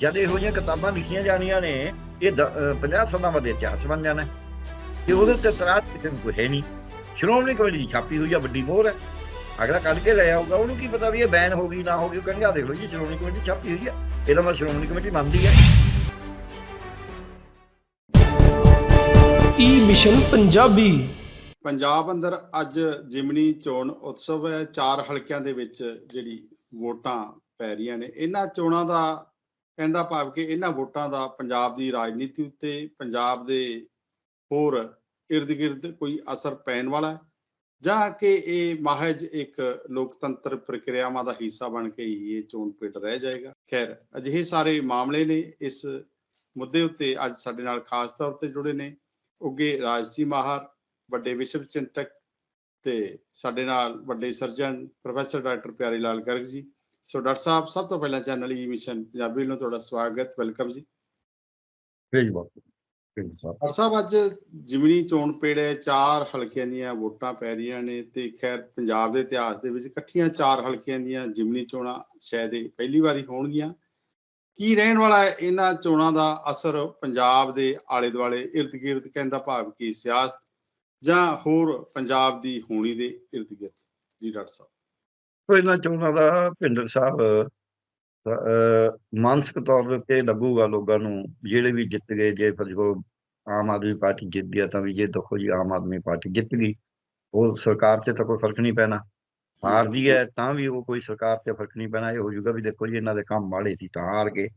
ਜਦ ਇਹੋ ਜਿਹੀਆਂ ਕਿਤਾਬਾਂ ਲਿਖੀਆਂ ਜਾਣੀਆਂ ਨੇ ਇਹ 50 ਸਾਲਾਂ ਬਾਅਦ ਇਤਿਹਾਸ ਬਣ ਜਾਣਾ। ਤੇ ਉਹਦੇ ਤੇ ਤਰਾਤ ਕਿਸੇ ਨੂੰ ਕੋਈ ਹੈ ਨਹੀਂ। ਸ਼੍ਰੋਮਣੀ ਕਮੇਟੀ ਦੀ ਛਾਪੀ ਹੋਈ ਆ ਵੱਡੀ ਮੋਹਰ। ਹੈ ਅਗਲਾ ਕੱਢ ਕੇ ਲੈ ਆਊਗਾ ਉਹਨੂੰ ਕੀ ਪਤਾ ਵੀ ਇਹ ਬੈਨ ਹੋ ਗਈ ਨਾ ਹੋ ਗਈ ਉਹ ਕਹਿੰਦੇ ਆ ਦੇਖ ਲਓ ਜੀ ਸ਼੍ਰੋਮਣੀ ਕਮੇਟੀ ਛਾਪੀ ਹੋਈ ਆ। ਇਹਦਾ ਮੈਂ ਸ਼੍ਰੋਮਣੀ ਕਮੇਟੀ ਮੰਨਦੀ ਹੈ ਈ ਮਿਸ਼ਨ ਪੰਜਾਬੀ। ਪੰਜਾਬ ਅੰਦਰ ਅੱਜ ਜਿਮਨੀ ਚੋਣ ਉਤਸਵ ਹੈ ਚਾਰ ਹਲਕਿਆਂ ਦੇ ਵਿੱਚ ਜਿਹੜੀ ਵੋਟਾਂ ਪੈ ਰਹੀਆਂ ਨੇ। ਇਹਨਾਂ ਚੋਣਾਂ ਦਾ ਕਹਿੰਦਾ ਭਾਵ ਕਿ ਇਹਨਾਂ ਵੋਟਾਂ ਦਾ ਪੰਜਾਬ ਦੀ ਰਾਜਨੀਤੀ ਉੱਤੇ, ਪੰਜਾਬ ਦੇ ਹੋਰ ird-gird ਕੋਈ ਅਸਰ ਪੈਣ ਵਾਲਾ ਹੈ? ਜਾਂ ਕਿ ਇਹ ਮਹਿਜ ਇੱਕ ਲੋਕਤੰਤਰ ਪ੍ਰਕਿਰਿਆਵਾਂ ਦਾ ਹਿੱਸਾ ਬਣ ਕੇ ਹੀ ਇਹ ਚੋਣ ਪਿੰਡ ਰਹਿ ਜਾਏਗਾ? ਖੈਰ, ਅਜਿਹੇ ਸਾਰੇ ਮਾਮਲੇ ਨੇ, ਇਸ ਮੁੱਦੇ ਉੱਤੇ ਅੱਜ ਸਾਡੇ ਨਾਲ ਖਾਸ ਤੌਰ ਤੇ ਜੁੜੇ ਨੇ ਉੱਗੇ ਰਾਜਸੀ ਮਾਹਰ, ਵੱਡੇ ਵਿਸ਼ਵ ਚਿੰਤਕ ਤੇ ਸਾਡੇ ਨਾਲ ਵੱਡੇ ਸਰਜਨ ਪ੍ਰੋਫੈਸਰ ਡਾਕਟਰ ਪਿਆਰੇ ਲਾਲ ਗਰਗ ਜੀ। ਸੋ ਡਾਕਟਰ ਸਾਹਿਬ ਸਭ ਤੋਂ ਪਹਿਲਾਂ ਚੈਨਲ ਈ ਮਿਸ਼ਨ ਪੰਜਾਬੀ ਨੂੰ ਤੁਹਾਡਾ ਸਵਾਗਤ ਵੈਲਕਮ ਜੀ ਭੇਜ ਬਹੁਤ ਭੇਜ ਸਾਹਿਬ ਡਾਕਟਰ ਸਾਹਿਬ ਅੱਜ ਜਿਮਨੀ ਚੋਣ ਪੇੜੇ ਚਾਰ ਹਲਕਿਆਂ ਦੀਆਂ ਵੋਟਾਂ ਪੈ ਰਹੀਆਂ ਨੇ ਤੇ ਖੈਰ ਪੰਜਾਬ ਦੇ ਇਤਿਹਾਸ ਦੇ ਵਿੱਚ ਇਕੱਠੀਆਂ ਚਾਰ ਹਲਕਿਆਂ ਦੀਆਂ ਜਿਮਨੀ ਚੋਣਾਂ ਸ਼ਾਇਦ ਇਹ ਪਹਿਲੀ ਵਾਰੀ ਹੋਣਗੀਆਂ ਕੀ ਰਹਿਣ ਵਾਲਾ ਹੈ ਇਹਨਾਂ ਚੋਣਾਂ ਦਾ ਅਸਰ ਪੰਜਾਬ ਦੇ ਆਲੇ ਦੁਆਲੇ ਇਰਦ ਗਿਰਦ ਕਹਿੰਦਾ ਭਾਵ ਕੀ ਸਿਆਸਤ ਜਾਂ ਹੋਰ ਪੰਜਾਬ ਦੀ ਹੋਣੀ ਦੇ ਇਰਦ ਗਿਰਦ ਜੀ ਡਾਕਟਰ ਸਾਹਿਬ ਇਹਨਾਂ ਚੋਣਾਂ ਦਾ ਭਿੰਡਰ ਸਾਹਿਬ ਮਾਨਸਿਕ ਤੌਰ ਦੇ ਉੱਤੇ ਲੱਗੂਗਾ ਲੋਕਾਂ ਨੂੰ, ਜਿਹੜੇ ਵੀ ਜਿੱਤ ਗਏ, ਜੇ ਫਿਰ ਜੋ ਆਮ ਆਦਮੀ ਪਾਰਟੀ ਜਿੱਤ ਗਿਆ ਤਾਂ ਵੀ ਜੇ ਦੇਖੋ ਜੀ ਆਮ ਆਦਮੀ ਪਾਰਟੀ ਜਿੱਤ ਗਈ, ਉਹ ਸਰਕਾਰ ਤੇ ਤਾਂ ਕੋਈ ਫ਼ਰਕ ਨਹੀਂ ਪੈਣਾ। ਹਾਰਦੀ ਹੈ, ਤਾਂ ਵੀ ਉਹ ਕੋਈ ਸਰਕਾਰ ਤੇ ਫ਼ਰਕ ਨਹੀਂ ਪੈਣਾ, ਇਹ ਹੋ ਜਾਊਗਾ ਵੀ ਦੇਖੋ ਜੀ ਇਹਨਾਂ ਦੇ ਕੰਮ ਮਾੜੇ ਸੀ ਤਾਂ ਹਾਰ ਗਏ।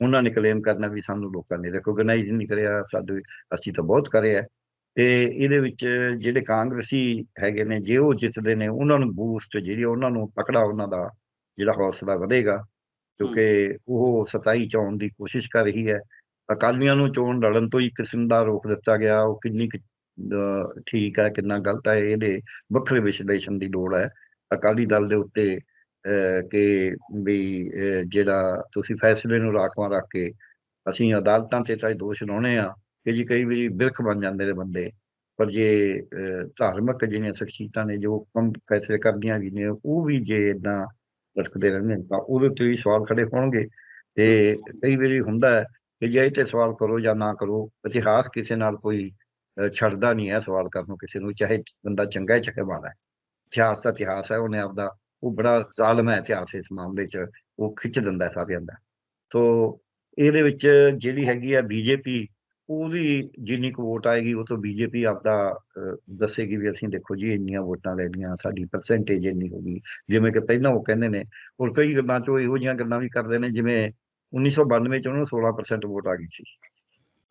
ਉਹਨਾਂ ਨੇ ਕਲੇਮ ਕਰਨਾ ਵੀ ਸਾਨੂੰ ਲੋਕਾਂ ਨੇ ਰਿਕੋਗਨਾਈਜ਼ ਨਹੀਂ ਕਰਿਆ, ਸਾਡੇ, ਅਸੀਂ ਤਾਂ ਬਹੁਤ ਕਰਿਆ। ਤੇ ਇਹਦੇ ਵਿੱਚ ਜਿਹੜੇ ਕਾਂਗਰਸੀ ਹੈਗੇ ਨੇ ਜੇ ਉਹ ਜਿੱਤਦੇ ਨੇ ਉਹਨਾਂ ਨੂੰ ਬੂਸਟ ਜਿਹੜੀ ਉਹਨਾਂ ਨੂੰ ਤਕੜਾ ਉਹਨਾਂ ਦਾ ਜਿਹੜਾ ਹੌਸਲਾ ਵਧੇਗਾ। ਕਿਉਂਕਿ ਉਹ ਸਤਾਈ ਚ ਆਉਣ ਦੀ ਕੋਸ਼ਿਸ਼ ਕਰ ਰਹੀ ਹੈ। ਅਕਾਲੀਆਂ ਨੂੰ ਚੋਣ ਲੜਨ ਤੋਂ ਹੀ ਕਿਸਮ ਦਾ ਰੋਕ ਦਿੱਤਾ ਗਿਆ। ਉਹ ਕਿੰਨੀ ਠੀਕ ਹੈ ਕਿੰਨਾ ਗਲਤ ਹੈ ਇਹਦੇ ਵੱਖਰੇ ਵਿਸ਼ਲੇਸ਼ਣ ਦੀ ਲੋੜ ਹੈ। ਅਕਾਲੀ ਦਲ ਦੇ ਉੱਤੇ ਕਿ ਵੀ ਜਿਹੜਾ ਤੁਸੀਂ ਫੈਸਲੇ ਨੂੰ ਰਾਖਵਾਂ ਰੱਖ ਕੇ ਅਸੀਂ ਅਦਾਲਤਾਂ ਤੇ ਤਾਂ ਦੋਸ਼ ਲਾਉਣੇ ਆ ਕਿ ਜੀ ਕਈ ਵਾਰੀ ਬਿਰਖ ਬਣ ਜਾਂਦੇ ਨੇ ਬੰਦੇ। ਪਰ ਜੇ ਧਾਰਮਿਕ ਜਿਹੜੀਆਂ ਸ਼ਖਸੀਅਤਾਂ ਨੇ, ਜੋ ਕੰਮ ਫੈਸਲੇ ਕਰਦੀਆਂ ਵੀ ਨੇ, ਉਹ ਵੀ ਜੇ ਇਦਾਂ ਲਟਕਦੇ ਰਹਿੰਦੇ ਤਾਂ ਉਹਦੇ ਤੇ ਵੀ ਸਵਾਲ ਖੜੇ ਹੋਣਗੇ। ਤੇ ਕਈ ਵਾਰੀ ਹੁੰਦਾ ਹੈ ਕਿ ਜੇ ਇਹ ਤੇ ਸਵਾਲ ਕਰੋ ਜਾਂ ਨਾ ਕਰੋ, ਇਤਿਹਾਸ ਕਿਸੇ ਨਾਲ ਕੋਈ ਛੱਡਦਾ ਨਹੀਂ ਹੈ ਸਵਾਲ ਕਰਨ ਨੂੰ ਕਿਸੇ ਨੂੰ, ਚਾਹੇ ਬੰਦਾ ਚੰਗਾ ਹੈ, ਚਾਹੇ ਮਾੜਾ ਹੈ। ਇਤਿਹਾਸ ਦਾ ਇਤਿਹਾਸ ਹੈ, ਉਹਨੇ ਆਪਦਾ, ਉਹ ਬੜਾ ਜ਼ਾਲਮ ਹੈ ਇਤਿਹਾਸ ਇਸ ਮਾਮਲੇ 'ਚ, ਉਹ ਖਿੱਚ ਦਿੰਦਾ ਸਾਰਿਆਂ ਦਾ। ਸੋ, ਇਹਦੇ ਵਿੱਚ ਜਿਹੜੀ ਹੈਗੀ ਆ ਬੀਜੇਪੀ ਉਹਦੀ ਜਿੰਨੀ ਕੁ ਵੋਟ ਆਏਗੀ ਉਹ ਤੋਂ ਬੀਜੇਪੀ ਆਪਦਾ ਦੱਸੇਗੀ ਵੀ ਅਸੀਂ ਦੇਖੋ ਜੀ ਇੰਨੀਆਂ ਵੋਟਾਂ ਲੈ ਲਈਆਂ ਸਾਡੀ ਪਰਸੈਂਟੇਜ ਇੰਨੀ ਹੋ ਗਈ। ਜਿਵੇਂ ਕਿ ਪਹਿਲਾਂ ਉਹ ਕਹਿੰਦੇ ਨੇ ਔਰ ਕਈ ਗੱਲਾਂ 'ਚ ਇਹੋ ਜਿਹੀਆਂ ਗੱਲਾਂ ਵੀ ਕਰਦੇ ਨੇ ਜਿਵੇਂ 1992 ਚ ਉਹਨਾਂ ਨੂੰ 16% ਵੋਟ ਆ ਗਈ ਸੀ।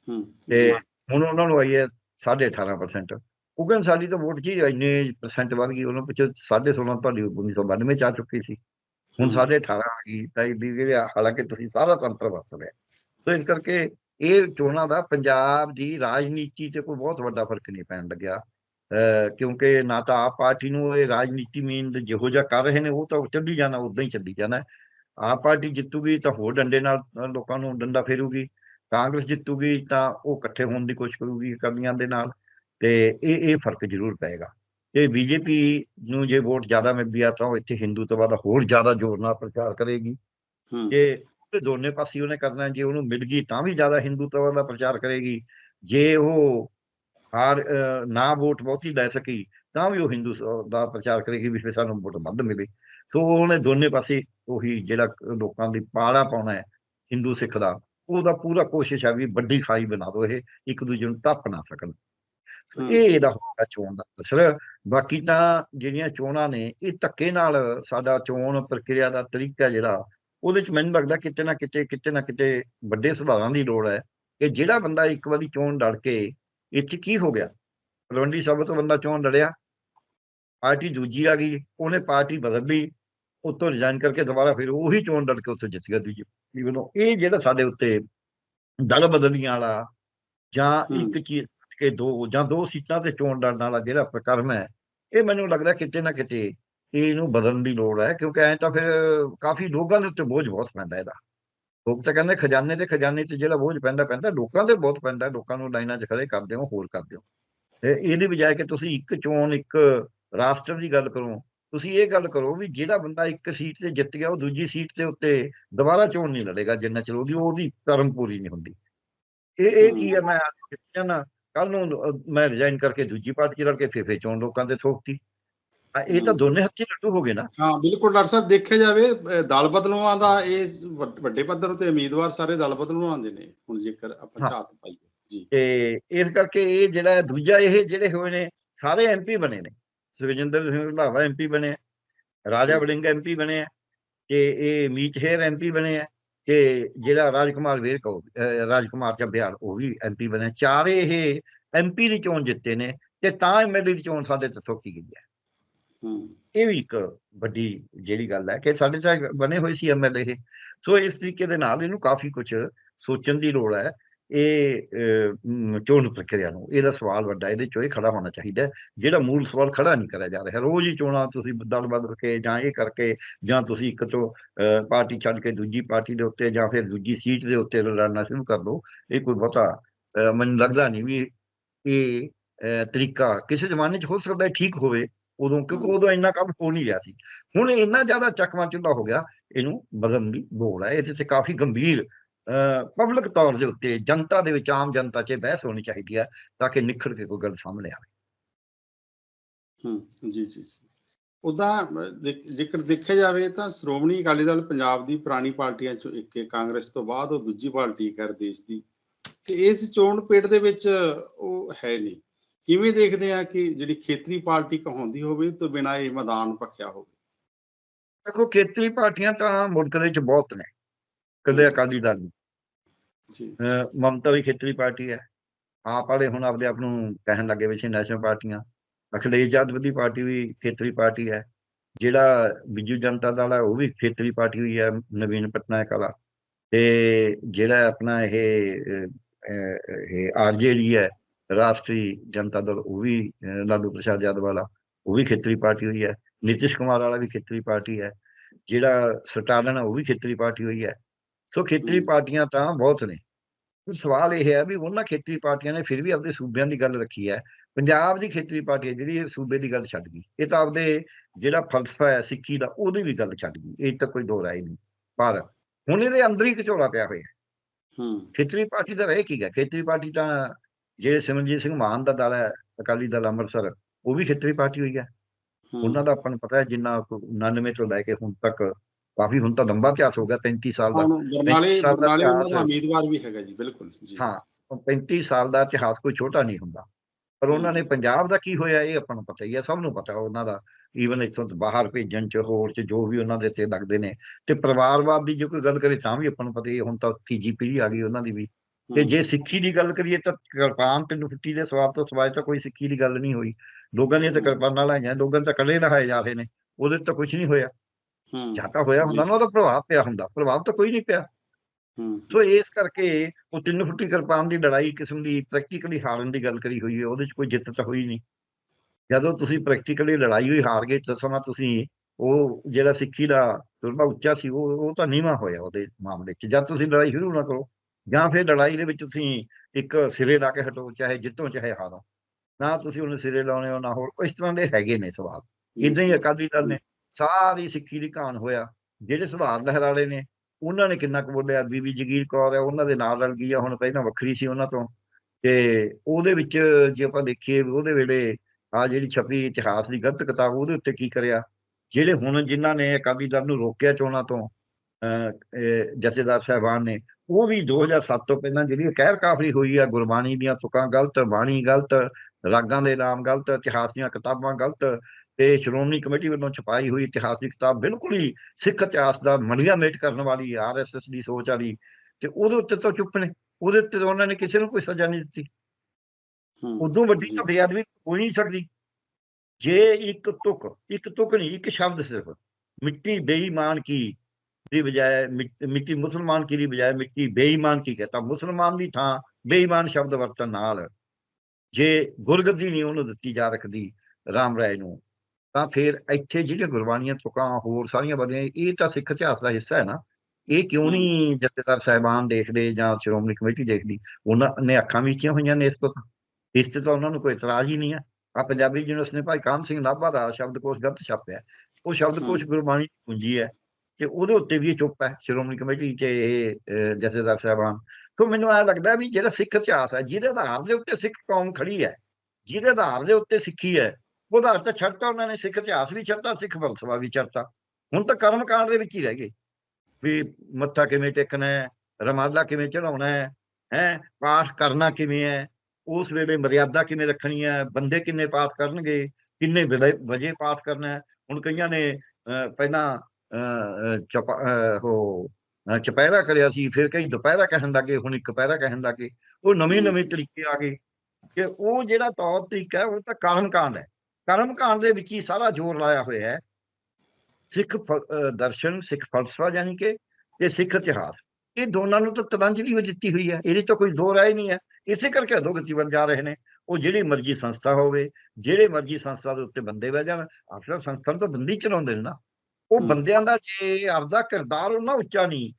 ਹੂੰ। ਤੇ ਹੁਣ ਉਹਨਾਂ ਨੂੰ ਆਈ ਹੈ 18.5% ਉਹ ਕਹਿੰਦੇ ਸਾਡੀ ਤਾਂ ਵੋਟ ਜੀ ਇੰਨੇ ਪਰਸੈਂਟ ਵੱਧ ਗਈ ਉਹਨਾਂ ਵਿੱਚ 16.5 ਤੁਹਾਡੀ 1992 ਚ ਆ ਚੁੱਕੀ ਸੀ। ਹੁਣ ਹਮ। 18.5 ਆ ਗਈ ਤਾਂ ਆ- ਹਾਲਾਂਕਿ ਤੁਸੀਂ ਸਾਰਾ ਤੰਤਰ ਵਰਤ ਲਿਆ। ਸੋ ਇਸ ਕਰਕੇ ਇਹ ਚੋਣਾਂ ਦਾ ਪੰਜਾਬ ਦੀ ਰਾਜਨੀਤੀ ਤੇ ਕੋਈ ਬਹੁਤ ਵੱਡਾ ਫ਼ਰਕ ਨਹੀਂ ਪੈਣ ਲੱਗਿਆ। ਕਿਉਂਕਿ ਨਾ ਤਾਂ ਆਪ ਪਾਰਟੀ ਨੂੰ ਇਹ ਰਾਜਨੀਤੀ ਮੀਨ ਜਿਹੋ ਜਿਹਾ ਕਰ ਰਹੇ ਨੇ ਉਹ ਤਾਂ ਚੱਲੀ ਜਾਣਾ ਉਦਾਂ ਹੀ ਚੱਲੀ ਜਾਣਾ। ਆਪ ਪਾਰਟੀ ਜਿੱਤੂਗੀ ਤਾਂ ਹੋਰ ਡੰਡੇ ਨਾਲ ਲੋਕਾਂ ਨੂੰ ਡੰਡਾ ਫੇਰੂਗੀ। ਕਾਂਗਰਸ ਜਿੱਤੂਗੀ ਤਾਂ ਉਹ ਇਕੱਠੇ ਹੋਣ ਦੀ ਕੋਸ਼ਿਸ਼ ਕਰੂਗੀ ਅਕਾਲੀਆਂ ਦੇ ਨਾਲ ਤੇ ਇਹ ਇਹ ਫ਼ਰਕ ਜ਼ਰੂਰ ਪਏਗਾ। ਤੇ ਬੀਜੇਪੀ ਨੂੰ ਜੇ ਵੋਟ ਜ਼ਿਆਦਾ ਮਿਲਦੀ ਆ ਤਾਂ ਉਹ ਇੱਥੇ ਹਿੰਦੂਤਵਾ ਦਾ ਹੋਰ ਜ਼ਿਆਦਾ ਜ਼ੋਰ ਨਾਲ ਪ੍ਰਚਾਰ ਕਰੇਗੀ। ਜੇ ਦੋਨੇ ਪਾਸੇ ਉਹਨੇ ਕਰਨਾ ਜੇ ਉਹਨੂੰ ਮਿਲ ਗਈ ਤਾਂ ਵੀ ਜ਼ਿਆਦਾ ਹਿੰਦੂਤਵਾ ਦਾ ਪ੍ਰਚਾਰ ਕਰੇਗੀ। ਜੇ ਉਹ ਹਾਰ ਨਾ ਵੋਟ ਬਹੁਤੀ ਲੈ ਸਕੀ ਤਾਂ ਵੀ ਉਹ ਹਿੰਦੂ ਦਾ ਪ੍ਰਚਾਰ ਕਰੇਗੀ ਵੀ ਸਾਨੂੰ ਵੋਟ ਵੱਧ ਮਿਲੇ। ਸੋ ਉਹਨੇ ਦੋਨੇ ਪਾਸੇ ਉਹੀ ਜਿਹੜਾ ਲੋਕਾਂ ਦੀ ਪਾੜਾ ਪਾਉਣਾ ਹੈ ਹਿੰਦੂ ਸਿੱਖ ਦਾ ਉਹਦਾ ਪੂਰਾ ਕੋਸ਼ਿਸ਼ ਹੈ ਵੀ ਵੱਡੀ ਖਾਈ ਬਣਾ ਦੋ ਇਹ ਇੱਕ ਦੂਜੇ ਨੂੰ ਟੱਪ ਨਾ ਸਕਣ। ਇਹ ਇਹਦਾ ਹੋਗਾ ਚੋਣ ਦਾ ਅਸਰ। ਬਾਕੀ ਤਾਂ ਜਿਹੜੀਆਂ ਚੋਣਾਂ ਨੇ ਇਹ ਧੱਕੇ ਨਾਲ ਸਾਡਾ ਚੋਣ ਪ੍ਰਕਿਰਿਆ ਦਾ ਤਰੀਕਾ ਜਿਹੜਾ ਉਹਦੇ ਚ ਮੈਨੂੰ ਲੱਗਦਾ ਕਿਤੇ ਨਾ ਕਿਤੇ ਕਿਤੇ ਨਾ ਕਿਤੇ ਵੱਡੇ ਸੁਧਾਰਾਂ ਦੀ ਲੋੜ ਹੈ ਕਿ ਜਿਹੜਾ ਬੰਦਾ ਇੱਕ ਵਾਰੀ ਚੋਣ ਲੜ ਕੇ 'ਚ ਕੀ ਹੋ ਗਿਆ? ਤਲਵੰਡੀ ਸਾਬੋ ਤੋਂ ਬੰਦਾ ਚੋਣ ਲੜਿਆ। ਪਾਰਟੀ ਦੂਜੀ ਆ ਗਈ ਉਹਨੇ ਪਾਰਟੀ ਬਦਲ ਲਈ ਉੱਤੋਂ ਰਿਜ਼ਾਈਨ ਕਰਕੇ ਦੁਬਾਰਾ ਫਿਰ ਉਹੀ ਚੋਣ ਲੜ ਕੇ ਉੱਥੇ ਜਿੱਤ ਗਿਆ ਦੂਜੀ ਈਵਨ ਇਹ ਜਿਹੜਾ ਸਾਡੇ ਉੱਤੇ ਦਲ ਬਦਲੀਆਂ ਵਾਲਾ ਜਾਂ। ਇੱਕ ਚੀਜ਼ ਕੇ ਦੋ ਜਾਂ ਦੋ ਸੀਟਾਂ ਤੇ ਚੋਣ ਲੜਨ ਵਾਲਾ ਜਿਹੜਾ ਪ੍ਰਕਰਮ ਹੈ ਇਹ ਮੈਨੂੰ ਲੱਗਦਾ ਕਿਤੇ ਨਾ ਕਿਤੇ ਇਹਨੂੰ ਬਦਲਣ ਦੀ ਲੋੜ ਹੈ, ਕਿਉਂਕਿ ਐਂ ਤਾਂ ਫਿਰ ਕਾਫੀ ਲੋਕਾਂ ਦੇ ਉੱਤੇ ਬੋਝ ਬਹੁਤ ਪੈਂਦਾ ਇਹਦਾ। ਲੋਕ ਤਾਂ ਕਹਿੰਦੇ ਖਜ਼ਾਨੇ ਤੇ ਖਜ਼ਾਨੇ 'ਚ ਜਿਹੜਾ ਬੋਝ ਪੈਂਦਾ ਪੈਂਦਾ, ਲੋਕਾਂ ਤੇ ਬਹੁਤ ਪੈਂਦਾ, ਲੋਕਾਂ ਨੂੰ ਲਾਈਨਾਂ 'ਚ ਖੜੇ ਕਰਦੇ ਹੋ ਹੋਰ ਕਰਦੇ ਹੋ ਤੇ ਇਹਦੀ ਬਜਾਏ ਕਿ ਤੁਸੀਂ ਇੱਕ ਚੋਣ, ਇੱਕ ਰਾਸ਼ਟਰ ਦੀ ਗੱਲ ਕਰੋ, ਤੁਸੀਂ ਇਹ ਗੱਲ ਕਰੋ ਵੀ ਜਿਹੜਾ ਬੰਦਾ ਇੱਕ ਸੀਟ ਤੇ ਜਿੱਤ ਗਿਆ, ਉਹ ਦੂਜੀ ਸੀਟ ਦੇ ਉੱਤੇ ਦੁਬਾਰਾ ਚੋਣ ਨਹੀਂ ਲੜੇਗਾ ਜਿੰਨਾ ਚਿਰ ਉਹਦੀ ਉਹਦੀ ਟਰਮ ਪੂਰੀ ਨਹੀਂ ਹੁੰਦੀ। ਇਹ ਇਹ ਕੀ ਹੈ? ਮੈਂ ਜਿੱਤਿਆ ਨਾ ਕੱਲ ਨੂੰ ਮੈਂ ਰਿਜ਼ਾਈਨ ਕਰਕੇ ਦੂਜੀ ਪਾਰਟੀ 'ਚ ਲੜ ਕੇ ਫੇਫੇ ਚੋਣ ਲੋਕਾਂ ਦੇ ਥੋਕਤੀ ਇਹ ਤਾਂ। ਦੋਨੇ ਹੱਥੀ ਲੱਡੂ ਹੋ ਗਏ ਨਾ ਹਾਂ ਬਿਲਕੁਲ ਡਾਕਟਰ ਸਾਹਿਬ ਦੇਖਿਆ ਜਾਵੇ ਦਲ ਬਦਲੂਆਂ ਦਾ ਇਹ ਵੱਡ- ਪੱਧਰ ਉਤੇ ਉਮੀਦਵਾਰ ਸਾਰੇ ਦਲ ਬਦਲੂਆਂ ਦੇ ਨੇ ਹੁਣ ਜੇਕਰ ਆਪਾਂ। ਝਾਤ ਪਾਈਏ ਜੀ ਤੇ ਇਸ ਕਰਕੇ ਇਹ ਜਿਹੜਾ ਦੂਜਾ ਇਹ ਜਿਹੜੇ ਹੋਏ ਨੇ ਸਾਰੇ ਐਮਪੀ ਬਣੇ ਨੇ ਸੁਖਜਿੰਦਰ ਸਿੰਘ ਰੰਧਾਵਾ ਐਮਪੀ ਬਣੇ ਰਾਜਾ। ਵੜਿੰਗ ਐਮਪੀ ਬਣੇ ਆ ਤੇ ਇਹ ਮੀਤ ਹੇਰ ਐਮਪੀ ਬਣੇ ਆ ਤੇ ਜਿਹੜਾ ਰਾਜਕੁਮਾਰ ਉਹ, ਅਹ, ਰਾਜਕੁਮਾਰ ਚੱਬਿਆਲ ਉਹ ਵੀ ਐਮਪੀ ਬਣੇ ਚਾਰੇ ਇਹ ਐਮਪੀ ਦੀ ਚੋਣ ਜਿੱਤੇ ਨੇ ਤੇ ਤਾਂ ਐਮਐਲਏ ਦੀ ਚੋਣ ਸਾਡੇ ਤੇ ਥੋਕੀ ਗਈ ਹੂੰ ਇਹ ਵੀ ਇੱਕ ਵੱਡੀ ਜਿਹੜੀ ਗੱਲ ਹੈ ਕਿ ਸਾਡੇ ਤਾਂ ਬਣੇ ਹੋਏ ਸੀ ਐਮਐਲਏ ਸੋ ਇਸ ਤਰੀਕੇ ਦੇ ਨਾਲ ਇਹਨੂੰ ਕਾਫੀ ਕੁਝ ਸੋਚਣ ਦੀ ਲੋੜ ਹੈ। ਇਹ ਚੋਣ ਪ੍ਰਕਿਰਿਆ ਨੂੰ। ਇਹਦਾ ਸਵਾਲ ਵੱਡਾ ਇਹਦੇ ਚੋਂ ਇਹ ਖੜਾ ਹੋਣਾ ਚਾਹੀਦਾ ਜਿਹੜਾ ਮੂਲ ਸਵਾਲ ਖੜਾ ਨਹੀਂ ਕਰਿਆ ਜਾ ਰਿਹਾ। ਰੋਜ਼ ਹੀ ਚੋਣਾਂ ਤੁਸੀਂ ਦਲ ਬਦਲ ਕੇ ਜਾਂ ਇਹ ਕਰਕੇ ਜਾਂ ਤੁਸੀਂ ਇੱਕ ਤੋਂ ਅਹ, ਪਾਰਟੀ ਛੱਡ ਕੇ ਦੂਜੀ ਪਾਰਟੀ ਦੇ ਉੱਤੇ ਜਾਂ ਫਿਰ ਦੂਜੀ ਸੀਟ ਦੇ ਉੱਤੇ ਲੜਨਾ ਸ਼ੁਰੂ ਕਰ ਦੋ ਇਹ ਕੋਈ ਬਹੁਤਾ ਮੈਨੂੰ ਲੱਗਦਾ ਨਹੀਂ ਵੀ ਇਹ ਤਰੀਕਾ ਕਿਸੇ ਜ਼ਮਾਨੇ 'ਚ ਹੋ ਸਕਦਾ ਠੀਕ ਹੋਵੇ। ਉਦੋਂ ਕਿਉਂਕਿ ਉਦੋਂ ਇੰਨਾ ਕੰਮ ਹੋ ਨਹੀਂ ਰਿਹਾ ਸੀ। ਹੁਣ ਇੰਨਾ ਜ਼ਿਆਦਾ ਚੱਕਵਾ ਚੁੱਲਾ ਹੋ ਗਿਆ ਇਹਨੂੰ ਬਦਲਣ ਦੀ ਲੋੜ ਹੈ। ਇਹਦੇ ਤੇ ਕਾਫੀ ਗੰਭੀਰ ਪਬਲਿਕ ਤੌਰ ਦੇ ਉੱਤੇ ਜਨਤਾ ਦੇ ਵਿੱਚ ਆਮ ਜਨਤਾ 'ਚ ਬਹਿਸ ਹੋਣੀ ਚਾਹੀਦੀ ਹੈ ਤਾਂ ਕਿ ਨਿਖੜ ਕੇ ਕੋਈ ਗੱਲ ਸਾਹਮਣੇ ਆਵੇ। ਹੂੰ ਜੀ ਜੀ ਉਦਾਂ ਜੇਕਰ ਦੇਖਿਆ ਜਾਵੇ ਤਾਂ ਸ਼੍ਰੋਮਣੀ ਅਕਾਲੀ ਦਲ ਪੰਜਾਬ ਦੀ ਪੁਰਾਣੀ ਪਾਰਟੀਆਂ ਚੋਂ ਇੱਕ ਹੈ। ਕਾਂਗਰਸ ਤੋਂ ਬਾਅਦ ਉਹ ਦੂਜੀ ਪਾਰਟੀ ਕਰ ਦੇਸ਼ ਦੀ। ਤੇ ਇਸ ਚੋਣ ਪੇੜ ਦੇ ਵਿੱਚ ਉਹ ਹੈ ਨਹੀਂ। ਕਿਵੇਂ ਦੇਖਦੇ ਆ ਕਿ ਜਿਹੜੀ ਖੇਤਰੀ ਪਾਰਟੀ ਕਹਾਉਂਦੀ ਹੋਵੇ ਤੋਂ ਬਿਨਾਂ ਇਹ ਮੈਦਾਨ ਭਖਿਆ ਹੋਵੇ? ਦੇਖੋ ਖੇਤਰੀ ਪਾਰਟੀਆਂ ਤਾਂ ਮੁਲਕ ਦੇ ਵਿੱਚ ਬਹੁਤ ਨੇ। ਕੱਲੇ ਅਕਾਲੀ ਦਲ ਨਹੀਂ। ਜੀ। ਮਮਤਾ ਵੀ ਖੇਤਰੀ ਪਾਰਟੀ ਹੈ। ਆਪ ਵਾਲੇ ਹੁਣ ਆਪਦੇ ਆਪ ਨੂੰ ਕਹਿਣ ਲੱਗੇ ਵੀ ਸੀ ਨੈਸ਼ਨਲ ਪਾਰਟੀਆਂ। ਅਖਿਲੇਸ਼ ਯਾਦਵ ਦੀ ਪਾਰਟੀ ਵੀ ਖੇਤਰੀ ਪਾਰਟੀ ਹੈ। ਜਿਹੜਾ ਬਿਜੂ ਜਨਤਾ ਦਲ ਹੈ ਉਹ ਵੀ ਖੇਤਰੀ ਪਾਰਟੀ ਹੋਈ ਹੈ ਨਵੀਨ ਪਟਨਾਇਕ ਵਾਲਾ। ਤੇ ਜਿਹੜਾ ਆਪਣਾ ਇਹ ਇਹ ਆਰਜੇਡੀ ਹੈ ਰਾਸ਼ਟਰੀ ਜਨਤਾ ਦਲ ਉਹ ਵੀ ਲਾਲੂ ਪ੍ਰਸਾਦ ਯਾਦਵ ਵਾਲਾ ਉਹ ਵੀ ਖੇਤਰੀ ਪਾਰਟੀ ਹੋਈ ਹੈ। ਨਿਤਿਸ਼ ਕੁਮਾਰ ਵਾਲਾ ਵੀ ਖੇਤਰੀ ਪਾਰਟੀ ਹੈ। ਜਿਹੜਾ ਸਟਾਲਨ ਉਹ ਵੀ ਖੇਤਰੀ ਪਾਰਟੀ ਹੋਈ ਹੈ। ਸੋ ਖੇਤਰੀ। ਪਾਰਟੀਆਂ ਤਾਂ ਬਹੁਤ ਨੇ। ਸਵਾਲ ਇਹ ਹੈ ਵੀ ਉਹਨਾਂ ਖੇਤਰੀ ਪਾਰਟੀਆਂ ਨੇ ਫਿਰ ਵੀ ਆਪਦੇ ਸੂਬਿਆਂ ਦੀ ਗੱਲ ਰੱਖੀ ਹੈ। ਪੰਜਾਬ ਦੀ ਖੇਤਰੀ ਪਾਰਟੀ ਹੈ ਜਿਹੜੀ ਇਹ ਸੂਬੇ ਦੀ ਗੱਲ ਛੱਡ ਗਈ। ਇਹ ਤਾਂ ਆਪਦੇ ਜਿਹੜਾ ਫਲਸਫਾ ਹੈ ਸਿੱਖੀ ਦਾ ਉਹਦੀ ਵੀ ਗੱਲ ਛੱਡ ਗਈ। ਇਹ ਤਾਂ ਕੋਈ ਦੋ ਰਾਏ ਨਹੀਂ। ਪਰ ਹੁਣ ਇਹਦੇ ਅੰਦਰ ਹੀ ਘਚੋਲਾ ਪਿਆ ਹੋਇਆ। ਹੈ। ਹੂੰ ਖੇਤਰੀ ਪਾਰਟੀ ਦਾ ਰਹਿ ਕੀ ਗਿਆ। ਖੇਤਰੀ ਪਾਰਟੀ ਤਾਂ ਜਿਹੜੇ ਸਿਮਰਜੀਤ ਸਿੰਘ ਮਾਨ ਦਾ ਦਲ ਹੈ ਅਕਾਲੀ ਦਲ ਅੰਮ੍ਰਿਤਸਰ ਉਹ ਵੀ ਖੇਤਰੀ ਪਾਰਟੀ ਹੋਈ ਹੈ। ਉਹਨਾਂ ਦਾ ਆਪਾਂ ਨੂੰ ਪਤਾ ਹੈ ਜਿੰਨਾ ਕੁ 99 ਤੋਂ ਲੈ ਕੇ ਹੁਣ ਤੱਕ ਕਾਫੀ ਹੁਣ ਤਾਂ ਲੰਬਾ ਇਤਿਹਾਸ ਹੋ ਗਿਆ 35 ਸਾਲ ਦਾ ਬਰਨਾਲੇ ਬਰਨਾਲੇ ਉਹਨਾਂ ਹੈ। ਉਮੀਦਵਾਰ ਵੀ ਹੈਗਾ ਜੀ ਬਿਲਕੁਲ ਜੀ। ਹਾਂ ਉਹ 35 ਸਾਲ ਦਾ ਇਤਿਹਾਸ ਕੋਈ ਛੋਟਾ ਨਹੀਂ ਹੁੰਦਾ। ਪਰ ਉਹਨਾਂ ਨੇ ਪੰਜਾਬ ਦਾ ਕੀ ਹੋਇਆ ਇਹ ਆਪਾਂ ਨੂੰ ਪਤਾ ਹੀ ਹੈ ਸਭ ਨੂੰ ਪਤਾ ਉਹਨਾਂ ਦਾ। ਈਵਨ ਇੱਥੋਂ ਤੋਂ ਬਾਹਰ ਭੇਜਣ ਚ ਹੋਰ ਚ ਜੋ ਵੀ ਉਹਨਾਂ ਦੇ ਤੇ ਲੱਗਦੇ ਨੇ। ਤੇ ਪਰਿਵਾਰਵਾਦ ਦੀ ਜੇ ਕੋਈ ਗੱਲ ਕਰੇ ਤਾਂ ਵੀ ਆਪਾਂ ਨੂੰ ਪਤਾ ਹੈ, ਹੁਣ ਤਾਂ ਤੀਜੀ ਪੀੜ੍ਹੀ ਆ ਗਈ ਉਹਨਾਂ ਦੀ ਵੀ। ਤੇ ਜੇ ਸਿੱਖੀ ਦੀ ਗੱਲ ਕਰੀਏ ਤਾਂ ਕਿਰਪਾਨ ਤੇ ਫੁੱਟੀ ਦੇ ਸਵਾਲ ਤੋਂ ਸਵਾਏ ਤਾਂ ਕੋਈ ਸਿੱਖੀ ਦੀ ਗੱਲ ਨਹੀਂ ਹੋਈ। ਲੋਕਾਂ ਨੇ ਤਾਂ। ਕਿਰਪਾਨਾਂ ਲਾਈਆਂ ਲੋਕਾਂ ਤਾਂ ਕੱਲੇ ਲਹਾਏ ਜਾ ਰਹੇ ਨੇ ਉਹਦੇ ਤੇ ਕੁਝ ਨਹੀਂ ਹੋਇਆ। ਹੂੰ। ਜਾਂ ਤਾਂ ਹੋਇਆ ਹੁੰਦਾ ਨਾ ਉਹਦਾ ਪ੍ਰਭਾਵ ਪਿਆ ਹੁੰਦਾ ਪ੍ਰਭਾਵ ਤਾਂ ਕੋਈ ਨਹੀਂ ਪਿਆ। ਹੂੰ। ਸੋ ਇਸ ਕਰਕੇ ਉਹ ਤਿੰਨ ਫੁੱਟੀ ਕਿਰਪਾਨ ਦੀ ਲੜਾਈ ਕਿਸਮ ਦੀ ਪ੍ਰੈਕਟੀਕਲੀ ਹਾਰਨ ਦੀ ਗੱਲ ਕਰੀ ਹੋਈ ਹੈ ਉਹਦੇ 'ਚ ਕੋਈ ਜਿੱਤ ਤਾਂ ਹੋਈ ਨਹੀਂ। ਜਦੋਂ ਤੁਸੀਂ ਪ੍ਰੈਕਟੀਕਲੀ ਲੜਾਈ ਹੋਈ ਹਾਰ ਗਏ ਤਾਂ ਸਮਾਂ ਤੁਸੀਂ ਉਹ ਜਿਹੜਾ ਸਿੱਖੀ ਦਾ ਤੁਰਬਾ ਉੱਚਾ ਸੀ ਉਹ ਉਹ ਤਾਂ ਨੀਵਾਂ ਹੋਇਆ ਉਹਦੇ ਮਾਮਲੇ 'ਚ ਜਦ ਤੁਸੀਂ ਲੜਾਈ ਸ਼ੁਰੂ ਨਾ ਕਰੋ। ਜਾਂ ਫਿਰ ਲੜਾਈ ਦੇ ਵਿੱਚ ਤੁਸੀਂ ਇੱਕ ਸਿਰੇ ਲਾ ਕੇ ਹਟੋ ਚਾਹੇ ਜਿੱਤੋ ਚਾਹੇ ਹਾਰੋ। ਨਾ ਤੁਸੀਂ ਉਹਨੂੰ ਸਿਰੇ ਲਾਉਣੇ ਹੋ ਨਾ ਹੋਰ ਇਸ ਤਰ੍ਹਾਂ ਦੇ ਹੈਗੇ ਨੇ ਸਵਾਲ ਇਦਾਂ ਹੀ ਅਕਾਲੀ ਦਲ ਨੇ ਸਾਰੀ ਸਿੱਖੀ ਦੀ ਘਾਣ ਹੋਇਆ। ਜਿਹੜੇ ਸੁਧਾਰ ਲਹਿਰ ਵਾਲੇ ਨੇ ਉਹਨਾਂ ਨੇ ਕਿੰਨਾ ਕੁ ਬੋਲਿਆ ਬੀਬੀ ਜਗੀਰ ਕੌਰ ਹੈ ਉਹਨਾਂ ਦੇ ਨਾਲ ਰਲ ਗਈ ਆ ਹੁਣ ਪਹਿਲਾਂ ਵੱਖਰੀ ਸੀ ਉਹਨਾਂ ਤੋਂ। ਤੇ ਉਹਦੇ ਵਿੱਚ ਜੇ ਆਪਾਂ ਦੇਖੀਏ ਉਹਦੇ ਵੇਲੇ ਆ ਜਿਹੜੀ ਛਪੀ ਇਤਿਹਾਸ ਦੀ ਗਲਤ ਕਿਤਾਬ ਉਹਦੇ ਉੱਤੇ ਕੀ ਕਰਿਆ? ਜਿਹੜੇ ਹੁਣ ਜਿਨ੍ਹਾਂ ਨੇ ਅਕਾਲੀ ਦਲ ਨੂੰ ਰੋਕਿਆ ਚੋਣਾਂ ਤੋਂ ਜਥੇਦਾਰ ਸਾਹਿਬਾਨ ਨੇ ਉਹ ਵੀ 2007 ਤੋਂ ਪਹਿਲਾਂ ਜਿਹੜੀ ਕਹਿਰ ਕਾਫਰੀ ਹੋਈ ਆ ਗੁਰਬਾਣੀ ਦੀਆਂ ਤੁਕਾਂ ਗਲਤ ਬਾਣੀ ਗਲਤ ਰਾਗਾਂ ਦੇ ਨਾਮ ਗਲਤ ਇਤਿਹਾਸ ਦੀਆਂ ਕਿਤਾਬਾਂ ਗਲਤ ਤੇ ਸ਼੍ਰੋਮਣੀ ਕਮੇਟੀ ਵੱਲੋਂ ਛਪਾਈ ਹੋਈ ਇਤਿਹਾਸ ਦੀ ਕਿਤਾਬ ਬਿਲਕੁਲ ਹੀ ਸਿੱਖ ਇਤਿਹਾਸ ਦਾ ਮਲੀਆ ਮੇਟ ਕਰਨ ਵਾਲੀ ਆਰਐਸਐਸ ਦੀ ਸੋਚ ਵਾਲੀ ਤੇ ਉਹਦੇ ਉੱਤੇ ਤਾਂ ਚੁੱਪ ਨੇ ਉਹਦੇ ਉੱਤੇ ਤਾਂ ਉਹਨਾਂ ਨੇ ਕਿਸੇ ਨੂੰ ਕੋਈ ਸਜ਼ਾ ਨਹੀਂ ਦਿੱਤੀ ਉਦੋਂ ਵੱਡੀ। ਤਾਂ ਬੇਅਦਬੀ ਹੋ ਨਹੀਂ ਸਕਦੀ ਜੇ ਇੱਕ ਤੁਕ ਇੱਕ ਤੁਕ ਨਹੀਂ ਇੱਕ ਸ਼ਬਦ ਸਿਰਫ ਮਿੱਟੀ ਬੇਈਮਾਨ ਕੀ ਦੀ ਬਜਾਏ ਮਿੱਟ- ਮੁਸਲਮਾਨ ਕੀ ਦੀ ਬਜਾਏ ਮਿੱਟੀ ਬੇਈਮਾਨ ਕੀ ਕਹਤਾ ਮੁਸਲਮਾਨ ਦੀ ਥਾਂ ਬੇਈਮਾਨ ਸ਼ਬਦ ਵਰਤਣ ਨਾਲ ਜੇ ਗੁਰਗੱਦੀ ਨਹੀਂ ਉਹਨੂੰ ਦਿੱਤੀ ਜਾ ਰੱਖਦੀ ਰਾਮ ਰਾਏ ਨੂੰ ਤਾਂ ਫਿਰ ਇੱਥੇ ਜਿਹੜੀਆਂ ਗੁਰਬਾਣੀਆਂ ਤੁਕਾਂ ਹੋਰ ਸਾਰੀਆਂ ਵਧੀਆਂ ਇਹ ਤਾਂ ਸਿੱਖ ਇਤਿਹਾਸ ਦਾ ਹਿੱਸਾ ਹੈ ਨਾ। ਇਹ ਕਿਉਂ। ਨਹੀਂ ਜਥੇਦਾਰ ਸਾਹਿਬਾਨ ਦੇਖਦੇ ਜਾਂ ਸ਼੍ਰੋਮਣੀ ਕਮੇਟੀ ਦੇਖਦੀ? ਉਹਨਾਂ ਨੇ ਅੱਖਾਂ ਮੀਚੀਆਂ ਹੋਈਆਂ ਨੇ ਇਸ ਤੋਂ ਤਾਂ। ਇਸ ਤੇ ਤਾਂ ਉਹਨਾਂ ਨੂੰ ਕੋਈ ਇਤਰਾਜ਼ ਹੀ ਨਹੀਂ ਹੈ। ਆ ਪੰਜਾਬੀ ਯੂਨੀਵਰਸਿਟੀ ਨੇ ਭਾਈ ਕਾਨ ਸਿੰਘ ਨਾਭਾ ਦਾ ਸ਼ਬਦਕੋਸ਼ ਗਲਤ ਛਾਪਿਆ। ਉਹ ਸ਼ਬਦਕੋਸ਼ ਗੁਰਬਾਣੀ ਦੀ ਪੂੰਜੀ ਹੈ। ਤੇ ਉਹਦੇ ਉੱਤੇ ਵੀ ਇਹ ਚੁੱਪ ਹੈ ਸ਼੍ਰੋਮਣੀ ਕਮੇਟੀ ਤੇ ਇਹ ਜਥੇਦਾਰ ਸਾਹਿਬਾਨ। ਤੋਂ ਮੈਨੂੰ ਐ ਲੱਗਦਾ ਵੀ ਜਿਹੜਾ ਸਿੱਖ ਇਤਿਹਾਸ ਹੈ ਜਿਹਦੇ ਆਧਾਰ ਦੇ ਉੱਤੇ ਸਿੱਖ ਕੌਮ ਖੜੀ ਹੈ ਜਿਹਦੇ ਆਧਾਰ ਦੇ ਉੱਤੇ ਸਿੱਖੀ ਹੈ ਉਹ ਆਧਾਰ ਤਾਂ ਛੱਡਤਾ ਉਹਨਾਂ ਨੇ ਸਿੱਖ ਇਤਿਹਾਸ ਵੀ ਛੱਡਤਾ ਸਿੱਖ ਫਲਸਫਾ ਵੀ ਛੱਡਤਾ। ਹੁਣ ਤਾਂ ਕਰਮ ਕਾਂਡ ਦੇ ਵਿੱਚ ਹੀ ਰਹਿ ਗਏ। ਵੀ ਮੱਥਾ ਕਿਵੇਂ ਟੇਕਣਾ ਹੈ ਰਮਾਲਾ ਕਿਵੇਂ ਚੜਾਉਣਾ ਹੈ ਹੈ ਪਾਠ ਕਰਨਾ ਕਿਵੇਂ ਹੈ ਉਸ ਵੇਲੇ ਮਰਿਆਦਾ ਕਿਵੇਂ ਰੱਖਣੀ ਹੈ ਬੰਦੇ ਕਿੰਨੇ ਪਾਠ ਕਰਨਗੇ ਕਿੰਨੇ ਵਜੇ ਪਾਠ ਕਰਨਾ ਹੈ। ਹੁਣ ਕਈਆਂ ਨੇ ਅਹ, ਪਹਿਲਾਂ ਚਪ ਉਹ ਚੁਪਹਿਰਾ ਕਰਿਆ ਸੀ ਫਿਰ ਕਈ ਦੁਪਹਿਰਾ ਕਹਿਣ ਲੱਗੇ ਹੁਣ ਇੱਕ ਪਹਿਰਾ ਕਹਿਣ ਲੱਗੇ। ਉਹ ਨਵੇਂ ਨਵੇਂ ਤਰੀਕੇ ਆ ਗਏ ਕਿ ਉਹ ਜਿਹੜਾ ਤੌਰ ਤਰੀਕਾ ਹੈ ਉਹ ਤਾਂ ਕਰਮ ਕਾਂਡ ਹੈ। ਕਰਮ ਕਾਂਡ ਦੇ ਵਿੱਚ ਹੀ ਸਾਰਾ ਜ਼ੋਰ ਲਾਇਆ ਹੋਇਆ ਹੈ। ਸਿੱਖ ਦਰਸ਼ਨ ਸਿੱਖ ਫਲਸਫਾ ਯਾਨੀ ਕਿ ਤੇ ਸਿੱਖ ਇਤਿਹਾਸ। ਇਹ ਦੋਨਾਂ ਨੂੰ ਤਾਂ ਤਰਾਂਜਲੀ ਹੋ ਦਿੱਤੀ ਹੋਈ ਹੈ। ਇਹਦੇ ਤਾਂ ਕੋਈ ਦੋ ਰਾਏ ਨਹੀਂ ਹੈ। ਇਸੇ ਕਰਕੇ ਅਧੋਗਤੀ ਵੱਲ ਜਾ ਰਹੇ ਨੇ। ਉਹ ਜਿਹੜੀ ਮਰਜ਼ੀ ਸੰਸਥਾ ਹੋਵੇ ਜਿਹੜੇ ਮਰਜ਼ੀ ਸੰਸਥਾ ਦੇ ਉੱਤੇ ਬੰਦੇ ਬਹਿ ਜਾਣ। ਆਖਰ ਸੰਸਥਾ ਨੂੰ ਤਾਂ ਬੰਦੀ ਚਲਾਉਂਦੇ ਨੇ ਨਾ। ਉਹ। ਬੰਦਿਆਂ ਦਾ ਜੇ ਆਪਦਾ ਕਿਰਦਾਰ ਉਹਨਾਂ ਉੱਚਾ ਨਹੀਂ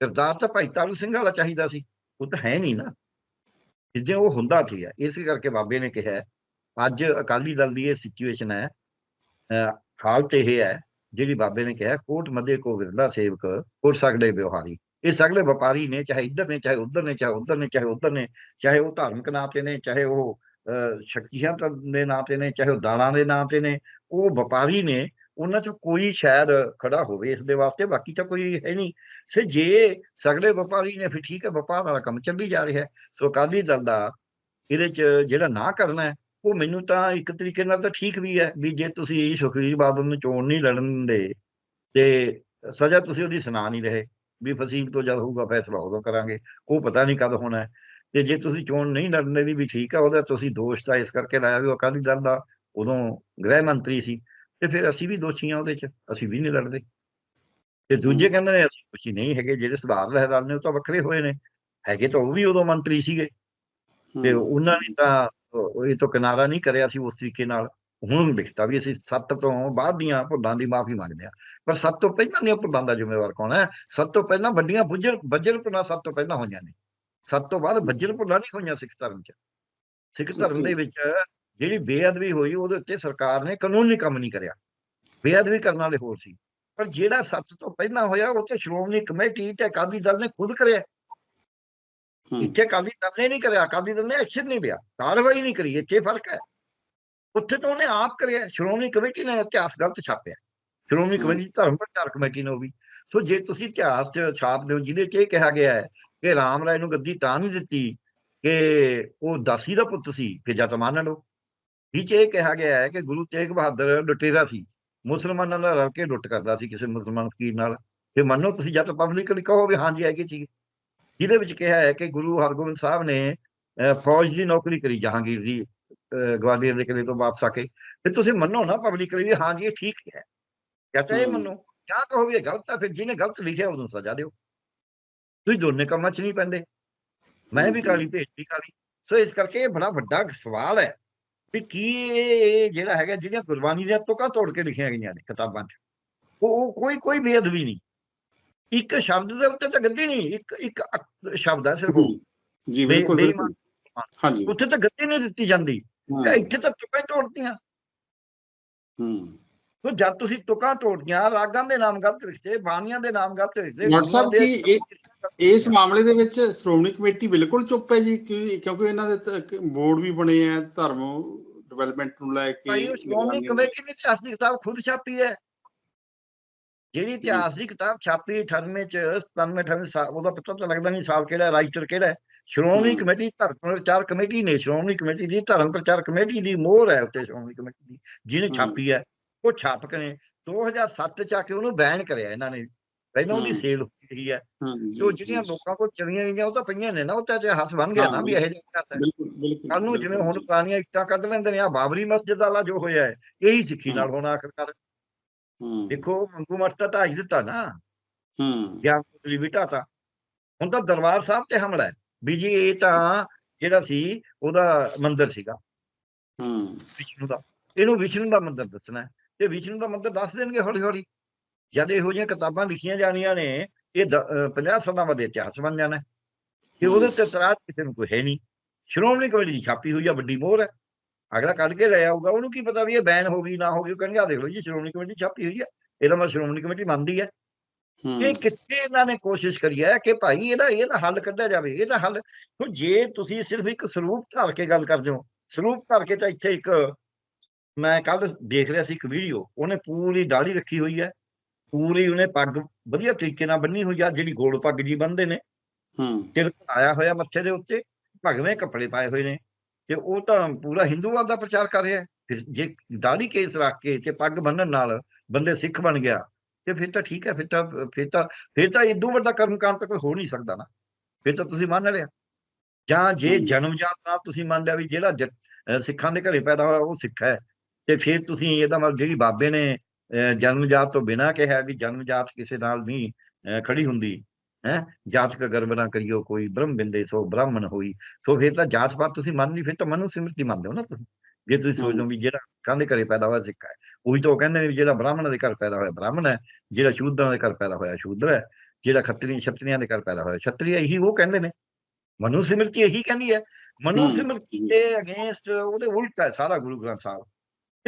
ਕਿਰਦਾਰ ਤਾਂ ਭਾਈ ਤਾਰੂ ਸਿੰਘ ਵਾਲਾ ਚਾਹੀਦਾ ਸੀ ਉਹ ਤਾਂ ਹੈ ਨਹੀਂ ਨਾ ਜਿੱਦਾਂ ਉਹ ਹੁੰਦਾ ਸੀ ਇਸੇ ਕਰਕੇ ਬਾਬੇ ਨੇ ਕਿਹਾ ਅੱਜ ਅਕਾਲੀ ਦਲ ਦੀ ਇਹ ਸਿਚੁਏਸ਼ਨ ਹੈ ਹਾਲਤ ਇਹ ਹੈ ਜਿਹੜੀ ਬਾਬੇ ਨੇ ਕਿਹਾ ਕੋਟ ਮਦੇ ਕੋ ਵਿਰਲਾ ਸੇਵਕ ਕੋਟ ਸਗਲੇ ਵਿਵਹਾਰੀ ਇਹ ਸਗਲੇ ਵਪਾਰੀ ਨੇ ਚਾਹੇ ਇੱਧਰ ਨੇ ਚਾਹੇ ਉੱਧਰ ਨੇ ਚਾਹੇ ਉੱਧਰ ਨੇ ਚਾਹੇ ਉੱਧਰ ਨੇ ਚਾਹੇ ਉਹ ਧਾਰਮਿਕ ਨਾਂ ਤੇ ਨੇ ਚਾਹੇ ਉਹ ਸ਼ਕਤੀਆਂ ਦੇ ਨਾਂ ਤੇ ਨੇ ਚਾਹੇ ਉਹ ਦਾਲਾਂ ਦੇ ਨਾਂ ਤੇ ਨੇ ਉਹ ਵਪਾਰੀ ਨੇ ਉਹਨਾਂ ਚੋਂ ਕੋਈ ਸ਼ਾਇਦ ਖੜਾ ਹੋਵੇ ਇਸ ਦੇ ਵਾਸਤੇ, ਬਾਕੀ ਤਾਂ ਕੋਈ ਹੈ ਨਹੀਂ। ਸੇ ਜੇ ਸਗਲੇ ਵਪਾਰੀ ਨੇ ਫਿਰ ਠੀਕ ਹੈ, ਵਪਾਰ ਵਾਲਾ ਕੰਮ ਚੱਲੀ ਜਾ ਰਿਹਾ ਸੋ ਅਕਾਲੀ ਦਲ ਦਾ ਇਹਦੇ ਚ ਜਿਹੜਾ ਨਾ ਕਰਨਾ ਉਹ ਮੈਨੂੰ ਤਾਂ ਇੱਕ ਤਰੀਕੇ ਨਾਲ ਤਾਂ ਠੀਕ ਵੀ ਹੈ ਵੀ ਜੇ ਤੁਸੀਂ ਸੁਖਵੀਰ ਬਾਦਲ ਨੂੰ ਚੋਣ ਨਹੀਂ ਲੜਨ ਦੇ, ਤੇ ਸਜ਼ਾ ਤੁਸੀਂ ਉਹਦੀ ਸੁਣਾ ਨਹੀਂ ਰਹੇ ਵੀ ਫਸੀਲ ਤੋਂ ਜਦ ਹੋਊਗਾ ਫੈਸਲਾ ਉਦੋਂ ਕਰਾਂਗੇ, ਉਹ ਪਤਾ ਨਹੀਂ ਕਦ ਹੋਣਾ ਹੈ। ਤੇ ਜੇ ਤੁਸੀਂ ਚੋਣ ਨਹੀਂ ਲੜਨ ਦੇ ਵੀ ਠੀਕ ਆ ਉਹਦਾ ਤੁਸੀਂ ਦੋਸ਼ ਤਾਂ ਇਸ ਕਰਕੇ ਲਾਇਆ ਵੀ ਉਹ ਅਕਾਲੀ ਦਲ ਦਾ ਉਦੋਂ ਗ੍ਰਹਿ ਮੰਤਰੀ ਸੀ। ਤੇ ਫਿਰ ਅਸੀਂ ਵੀ ਦੋਸ਼ੀ ਹਾਂ ਉਹਦੇ ਚ ਅਸੀਂ ਵੀ ਨਹੀਂ ਲੜਦੇ। ਤੇ ਦੂਜੇ। ਕਹਿੰਦੇ ਨੇ ਅਸੀਂ ਦੋਸ਼ੀ ਨਹੀਂ ਹੈਗੇ ਜਿਹੜੇ ਸੁਧਾਰ ਲਹਿਰਾਲ ਨੇ ਉਹ ਤਾਂ ਵੱਖਰੇ ਹੋਏ ਨੇ। ਹੈਗੇ ਤਾਂ ਉਹ ਵੀ ਉਦੋਂ ਮੰਤਰੀ ਸੀਗੇ। ਤੇ ਉਹਨਾਂ ਨੇ ਤਾਂ ਉਹ ਇਹ ਤੋਂ ਕਿਨਾਰਾ ਨਹੀਂ ਕਰਿਆ ਸੀ ਉਸ ਤਰੀਕੇ ਨਾਲ। ਹੁਣ ਲਿਖਤਾ ਵੀ ਅਸੀਂ ਸੱਤ ਤੋਂ ਬਾਅਦ ਦੀਆਂ ਭੁੱਲਾਂ ਦੀ ਮਾਫੀ ਮੰਗਦੇ ਹਾਂ। ਪਰ ਸੱਤ ਤੋਂ ਪਹਿਲਾਂ ਦੀਆਂ ਭੁੱਲਾਂ ਦਾ ਜ਼ਿੰਮੇਵਾਰ ਕੌਣ ਹੈ? ਸੱਤ ਤੋਂ ਪਹਿਲਾਂ ਵੱਡੀਆਂ ਬੁੱਝਣ ਬੱਜਰ ਭੁੱਲਾਂ ਸੱਤ ਤੋਂ ਪਹਿਲਾਂ ਹੋਈਆਂ ਨੇ। ਸੱਤ ਤੋਂ ਬਾਅਦ ਬੱਜਰ ਭੁੱਲਾਂ ਨਹੀਂ ਹੋਈਆਂ ਸਿੱਖ ਧਰਮ 'ਚ। ਸਿੱਖ ਧਰਮ ਦੇ. ਵਿੱਚ ਜਿਹੜੀ ਬੇਅਦਬੀ ਹੋਈ ਉਹਦੇ ਉੱਤੇ ਸਰਕਾਰ ਨੇ ਕਾਨੂੰਨੀ ਕੰਮ ਨਹੀਂ ਕਰਿਆ। ਬੇਅਦਬੀ ਕਰਨ ਵਾਲੇ ਹੋਰ ਸੀ। ਪਰ ਜਿਹੜਾ ਸੱਤ ਤੋਂ ਪਹਿਲਾਂ ਹੋਇਆ ਉਹ ਤੇ ਸ਼੍ਰੋਮਣੀ ਕਮੇਟੀ ਤੇ ਅਕਾਲੀ ਦਲ ਨੇ ਖੁਦ ਕਰਿਆ। ਇੱਥੇ ਅਕਾਲੀ ਦਲ ਨੇ ਨਹੀਂ ਕਰਿਆ ਅਕਾਲੀ ਦਲ ਨੇ ਐਕਸ਼ਨ ਨਹੀਂ ਲਿਆ ਕਾਰਵਾਈ ਨਹੀਂ ਕਰੀ ਇੱਥੇ ਫ਼ਰਕ ਹੈ। ਉੱਥੇ ਤਾਂ ਉਹਨੇ ਆਪ ਕਰਿਆ ਸ਼੍ਰੋਮਣੀ ਕਮੇਟੀ ਨੇ ਇਤਿਹਾਸ ਗਲਤ ਛਾਪਿਆ। ਸ਼੍ਰੋਮਣੀ। ਕਮੇਟੀ ਧਰਮ ਪ੍ਰਚਾਰ ਕਮੇਟੀ ਨੇ ਉਹ ਵੀ। ਸੋ ਜੇ ਤੁਸੀਂ ਇਤਿਹਾਸ 'ਚ ਛਾਪ ਦਿਓ ਜਿਹਦੇ 'ਚ ਇਹ ਕਿਹਾ ਗਿਆ ਹੈ ਕਿ ਰਾਮ ਰਾਏ ਨੂੰ ਗੱਦੀ ਤਾਂ ਨਹੀਂ ਦਿੱਤੀ ਕਿ ਉਹ ਦਾਸੀ ਦਾ ਪੁੱਤ ਸੀ ਕਿ ਜਤ ਮੰਨ ਲਓ। ਵਿੱਚ ਇਹ ਕਿਹਾ ਗਿਆ ਹੈ ਕਿ ਗੁਰੂ ਤੇਗ ਬਹਾਦਰ ਲੁਟੇਰਾ ਸੀ ਮੁਸਲਮਾਨਾਂ ਨਾਲ ਰਲ ਕੇ ਲੁੱਟ ਕਰਦਾ ਸੀ ਕਿਸੇ ਮੁਸਲਮਾਨ ਫਕੀਰ ਨਾਲ ਤੇ ਮੰਨੋ ਤੁਸੀਂ ਜਦ ਪਬਲਿਕਲੀ ਕਹੋ ਵੀ ਹਾਂਜੀ ਹੈਗੀ ਸੀ ਜਿਹਦੇ ਵਿੱਚ ਕਿਹਾ ਹੈ ਕਿ ਗੁਰੂ ਹਰਗੋਬਿੰਦ ਸਾਹਿਬ ਨੇ ਫੌਜ ਦੀ ਨੌਕਰੀ ਕਰੀ ਜਹਾਂਗੀਰ ਦੀ ਗਵਾਲੀਅਰ ਦੇ ਕਿਲੇ ਤੋਂ ਵਾਪਸ ਆ ਕੇ। ਫਿਰ ਤੁਸੀਂ ਮੰਨੋ ਨਾ ਪਬਲਿਕਲੀ ਵੀ ਹਾਂਜੀ ਇਹ ਠੀਕ ਹੈ। ਕਹਤਾ ਇਹ। ਮੰਨੋ ਜਾਂ ਕਹੋ ਵੀ ਇਹ ਗਲਤ ਹੈ ਫਿਰ ਜਿਹਨੇ ਗਲਤ ਲਿਖਿਆ ਉਹਨੂੰ ਸਜ਼ਾ ਦਿਓ। ਤੁਸੀਂ ਦੋਨੇ ਕੰਮਾਂ 'ਚ ਨਹੀਂ ਪੈਂਦੇ। ਮੈਂ ਵੀ ਕਾਲੀ ਵੀ ਕਾਲੀ। ਸੋ ਇਸ ਕਰਕੇ ਇਹ ਬੜਾ ਵੱਡਾ ਸਵਾਲ ਹੈ। ਵੀ ਕੀ ਇਹ ਜਿਹੜਾ ਹੈਗਾ ਜਿਹੜੀਆਂ ਗੁਰਬਾਣੀ ਦੀਆਂ ਤੁਕਾਂ ਤੋੜ ਕੇ ਲਿਖੀਆਂ ਗਈਆਂ ਨੇ ਕਿਤਾਬਾਂ 'ਚ ਉਹ ਕੋਈ ਕੋਈ ਬੇਅਦਬੀ ਨਹੀਂ। ਇੱਕ ਸ਼ਬਦ ਦੇ ਉੱਤੇ ਤਾਂ ਗੱਦੀ ਨਹੀਂ ਇੱਕ ਇੱਕ ਸ਼ਬਦ ਹੈ ਸਿਰਫ। ਜੀ ਬਿਲਕੁਲ ਹਾਂਜੀ। ਉੱਥੇ ਤਾਂ ਗੱਦੀ ਨਹੀਂ ਦਿੱਤੀ ਜਾਂਦੀ। ਇੱਥੇ ਤਾਂ ਤੁਕਾਂ ਹੀ ਤੋੜਤੀਆਂ। ਹਮ। ਸੋ ਜਦ ਤੁਸੀਂ ਤੁਕਾਂ ਤੋੜਦੀਆਂ ਰਾਗਾਂ ਦੇ ਨਾਮ ਗਲਤ ਲਿਖਤੇ ਬਾਣੀਆਂ ਦੇ ਨਾਮ ਗਲਤ ਲਿਖਤੇ ਡਾਕਟਰ ਸਾਹਿਬ ਗੁਰੂਆਂ ਦੇ- ਕੀ ਇਸ ਮਾਮਲੇ ਦੇ ਵਿੱਚ ਸ਼੍ਰੋਮਣੀ ਕਮੇਟੀ ਬਿਲਕੁਲ ਚੁੱਪ ਹੈ ਜੀ ਕਿਉਂਕਿ ਇਹਨਾਂ ਦੇ ਬੋਰਡ ਵੀ ਬਣੇ ਆ ਧਰਮ ਡਿਵੈਲਪਮੈਂਟ ਨੂੰ ਲੈ ਕੇ ਭਾਈ ਸ਼੍ਰੋਮਣੀ ਕਮੇਟੀ ਨੇ ਇਤਿਹਾਸ ਦੀ ਕਿਤਾਬ ਖੁਦ ਛਾਪੀ ਹੈ। ਜਿਹੜੀ ਇਤਿਹਾਸ ਦੀ ਕਿਤਾਬ ਛਾਪੀ 98 ਚ 97 98 ਸਾਲ ਉਹਦਾ ਪਤਾ ਤਾਂ ਲੱਗਦਾ ਨਹੀਂ ਸਾਲ ਕਿਹੜਾ ਰਾਈਟਰ ਕਿਹੜਾ ਸ਼੍ਰੋਮਣੀ। ਕਮੇਟੀ ਧਰਮ ਪ੍ਰਚਾਰ ਕਮੇਟੀ ਨੇ ਸ਼੍ਰੋਮਣੀ ਕਮੇਟੀ ਦੀ ਧਰਮ ਪ੍ਰਚਾਰ ਕਮੇਟੀ ਦੀ ਮੋਹਰ ਹੈ ਉੱਤੇ ਸ਼੍ਰੋਮਣੀ ਕਮੇਟੀ ਦੀ ਜਿਹਨੇ। ਛਾਪੀ ਹੈ। ਉਹ ਛਾਪ ਕੇ ਨੇ 2007 ਚ ਆ ਕੇ ਉਹਨੂੰ ਬੈਨ ਕਰਿਆ ਇਹਨਾਂ ਨੇ। ਪਹਿਲਾਂ ਉਹਦੀ। ਸੇਲ ਹੋਈ ਰਹੀ ਹੈ ਜੀ, ਜਿਹੜੀਆਂ ਲੋਕਾਂ ਕੋਲ ਚਲੀਆਂ ਗਈਆਂ ਉਹ ਤਾਂ ਪਈਆਂ ਨੇ ਨਾ ਉਹ ਤਾਂ ਇਤਿਹਾਸ ਬਣ ਗਿਆ ਨਾ ਹਾਂ, ਵੀ ਇਹ ਜਿਹਾ ਇਤਿਹਾਸ ਹੈ। ਕੱਲ ਨੂੰ ਜਿਵੇਂ ਹੁਣ ਪੁਰਾਣੀਆਂ ਇੱਟਾਂ ਕੱਢ ਲੈਂਦੇ ਨੇ ਆ ਬਾਬਰੀ ਮਸਜਿਦ ਵਾਲਾ ਜੋ ਹੋਇਆ ਹੈ ਇਹੀ ਸਿੱਖੀ ਨਾਲ ਹੋਣਾ ਆਖਰਕਾਰ। ਦੇਖੋ ਮੰਗੂ ਮੱਠ ਤਾਂ ਢਾਈ ਦਿੱਤਾ ਨਾ। ਹਮ, ਗਿਆਨ ਪੁਤਲੀ ਵੀ ਢਾਤਾ। ਹੁਣ ਤਾਂ ਦਰਬਾਰ ਸਾਹਿਬ ਤੇ ਹਮਲਾ ਹੈ। ਵੀ ਜੀ ਇਹ ਤਾਂ ਜਿਹੜਾ ਸੀ ਉਹਦਾ ਮੰਦਿਰ ਸੀਗਾ। ਹਮ, ਵਿਸ਼ਨੂੰ ਦਾ। ਇਹਨੂੰ ਵਿਸ਼ਨੂੰ ਦਾ ਮੰਦਿਰ ਦੱਸਣਾ ਹੈ। ਤੇ ਵਿਸ਼ਨੂੰ ਦਾ ਮੰਦਿਰ ਦੱਸ ਦੇਣਗੇ ਹੌਲੀ ਹੌਲੀ ਜਦ ਇਹੋ ਜਿਹੀਆਂ ਕਿਤਾਬਾਂ ਲਿਖੀਆਂ ਜਾਣੀਆਂ ਨੇ ਇਹ 50 ਸਾਲਾਂ ਬਾਅਦ ਇਤਿਹਾਸ ਬਣ ਜਾਣਾ। ਤੇ ਉਹਦੇ ਤੇ ਇਤਰਾਜ਼ ਕਿਸੇ ਨੂੰ ਕੋਈ ਹੈ ਨਹੀਂ। ਸ਼੍ਰੋਮਣੀ ਕਮੇਟੀ ਦੀ ਛਾਪੀ ਹੋਈ ਆ ਵੱਡੀ ਮੋਹਰ ਹੈ। ਅਗਲਾ ਕੱਢ ਕੇ ਲੈ ਆਊਗਾ। ਉਹਨੂੰ ਕੀ ਪਤਾ ਵੀ ਇਹ ਬੈਨ ਹੋ ਗਈ ਨਾ ਹੋ ਗਈ ਉਹ ਕਹਿੰਦੇ ਆ ਦੇਖ ਲਓ ਜੀ ਸ਼੍ਰੋਮਣੀ ਕਮੇਟੀ ਛਾਪੀ ਹੋਈ ਹੈ ਇਹਦਾ ਮੈਂ ਸ਼੍ਰੋਮਣੀ ਕਮੇਟੀ ਮੰਨਦੀ ਹੈ। ਇਹ ਕਿੱਥੇ ਇਹਨਾਂ ਨੇ ਕੋਸ਼ਿਸ਼ ਕਰੀ ਹੈ ਕਿ ਭਾਈ ਇਹਦਾ ਇਹਦਾ ਹੱਲ ਕੱਢਿਆ ਜਾਵੇ ਇਹਦਾ ਹੱਲ। ਹੁਣ ਜੇ ਤੁਸੀਂ ਸਿਰਫ ਇੱਕ ਸਰੂਪ ਧਾਰ ਕੇ ਗੱਲ ਕਰਦੇ ਹੋ ਸਰੂਪ ਧਾਰ ਕੇ ਤਾਂ ਇੱਥੇ ਇੱਕ ਮੈਂ ਕੱਲ ਦੇਖ ਰਿਹਾ ਸੀ ਇੱਕ ਵੀਡੀਓ ਉਹਨੇ ਪੂਰੀ ਦਾੜੀ ਰੱਖੀ ਹੋਈ ਹੈ। ਪੂਰੀ ਉਹਨੇ ਪੱਗ ਵਧੀਆ ਤਰੀਕੇ ਨਾਲ ਬੰਨੀ ਹੋਈ ਆ ਜਿਹੜੀ ਗੋਲ ਪੱਗ ਜੀ ਬੰਨਦੇ ਨੇ। ਹੂੰ। ਤਿਲਕ ਆਇਆ ਹੋਇਆ ਮੱਥੇ ਦੇ ਉੱਤੇ ਭਗਵੇਂ ਕੱਪੜੇ ਪਾਏ ਹੋਏ ਨੇ। ਤੇ ਉਹ ਤਾਂ ਪੂਰਾ ਹਿੰਦੂਵਾਦ ਦਾ ਪ੍ਰਚਾਰ ਕਰ ਰਿਹਾ ਹੈ। ਫਿਰ ਜੇ ਦਾੜੀ ਕੇਸ ਰੱਖ ਕੇ ਤੇ ਪੱਗ ਬੰਨਣ ਨਾਲ ਬੰਦੇ ਸਿੱਖ ਬਣ ਗਿਆ ਤੇ ਫਿਰ ਤਾਂ ਠੀਕ ਹੈ ਫਿਰ ਤਾਂ ਫਿਰ ਤਾਂ ਫਿਰ ਤਾਂ ਇਦੋਂ ਵੱਡਾ ਕਰਮਕਾਂਡ ਤਾਂ ਕੋਈ ਹੋ ਨਹੀਂ ਸਕਦਾ ਨਾ। ਫਿਰ ਤਾਂ ਤੁਸੀਂ ਮੰਨ ਲਿਆ। ਜਾਂ ਜੇ ਹਮ। ਜਨਮਜਾਤ ਨਾਲ ਤੁਸੀਂ ਮੰਨ ਲਿਆ ਵੀ ਜਿਹੜਾ ਸਿੱਖਾਂ ਦੇ ਘਰੇ ਪੈਦਾ ਹੋਇਆ ਉਹ ਸਿੱਖ ਹੈ ਤੇ ਫਿਰ ਤੁਸੀਂ ਇਹਦਾ ਮਤਲਬ ਜਿਹੜੀ ਬਾਬੇ ਨੇ ਅਹ ਜਨਮਜਾਤ ਤੋਂ ਬਿਨਾਂ ਕਿਹਾ ਵੀ ਜਨਮਜਾਤ ਕਿਸੇ ਨਾਲ ਨਹੀਂ ਖੜੀ ਹੁੰਦੀ ਹੈ? ਜਾਤਕ ਗਰਭ ਨਾ ਕਰਿਓ ਕੋਈ ਬ੍ਰਹਮ ਬਿੰਦੇ ਸੋ ਬ੍ਰਾਹਮਣ ਹੋਈ ਸੋ ਫਿਰ ਤਾਂ ਜਾਤ ਪਾਤ ਤੁਸੀਂ ਮੰਨ ਲਈ ਫਿਰ ਤਾਂ ਮਨੁ ਸਿਮਰਤੀ ਮੰਨਦੇ ਹੋ ਨਾ ਤੁਸੀਂ। ਜੇ ਤੁਸੀਂ ਸੋਚੋ ਵੀ ਜਿਹੜਾ ਕਾਹਦੇ ਘਰੇ ਪੈਦਾ ਹੋਇਆ ਸਿੱਖ ਹੈ ਉਹੀ ਤਾਂ ਕਹਿੰਦੇ ਨੇ ਵੀ ਜਿਹੜਾ ਬ੍ਰਾਹਮਣ ਦੇ ਘਰ ਪੈਦਾ ਹੋਇਆ ਬ੍ਰਾਹਮਣ ਹੈ ਜਿਹੜਾ ਸ਼ੂਦਰਾਂ ਦੇ ਘਰ ਪੈਦਾ ਹੋਇਆ ਸ਼ੂਦਰ ਹੈ ਜਿਹੜਾ ਖੱਤਰੀ ਛਤਰੀਆਂ ਦੇ ਘਰ ਪੈਦਾ ਹੋਇਆ ਛਤਰੀ ਇਹੀ ਉਹ ਕਹਿੰਦੇ ਨੇ। ਮਨੁ ਸਿਮਰਤੀ ਇਹੀ ਕਹਿੰਦੀ ਹੈ। ਮਨੁ। ਸਿਮਰਤੀ ਦੇ ਅਗੇਂਸਟ ਉਹਦੇ ਉਲਟ ਹੈ ਸਾਰਾ ਗੁਰੂ ਗ੍ਰੰਥ ਸਾਹਿਬ।